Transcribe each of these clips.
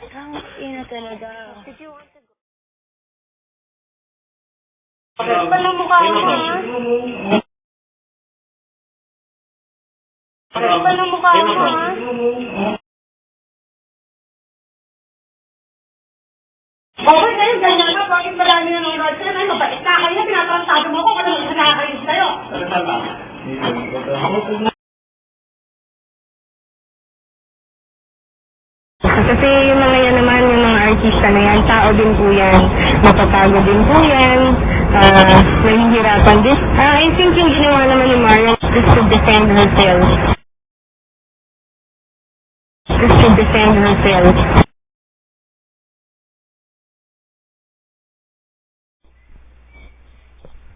Ang ina talaga. Ang mukha mo, ha? Kapal ang mukha mo, ha? Okay kayo, ganyan ka. Bakit marami nanonood sila? May mabait na kayo. Pinapansabi mo ko kung ano yung nakakayos sa'yo. Kasi yung mga yan naman, yung mga artista na yan, tao din po yan. Mapapagod din po yan. Uh, nahihirapan din. Ah, I think yung ginawa naman ni Marian is to defend herself. Is to defend herself.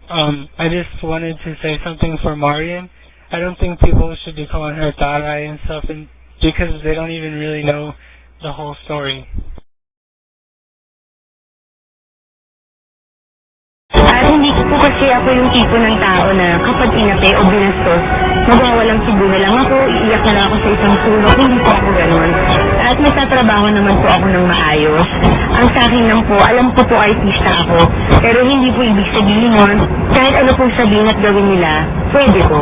Um, I just wanted to say something for Marian. I don't think people should be calling her Tarai and stuff and because they don't even really know the whole story. At hindi po kasi ako yung tipo ng tao na kapag inate o binastos, magwawalang siguro lang ako, iiyak na lang ako sa isang sulok, hindi po ako ganun. At may tatrabaho naman po ako ng maayos. Ang sa akin lang po, alam ko po artista ako, pero hindi po ibig sabihin nun, kahit ano pong sabihin at gawin nila, pwede po.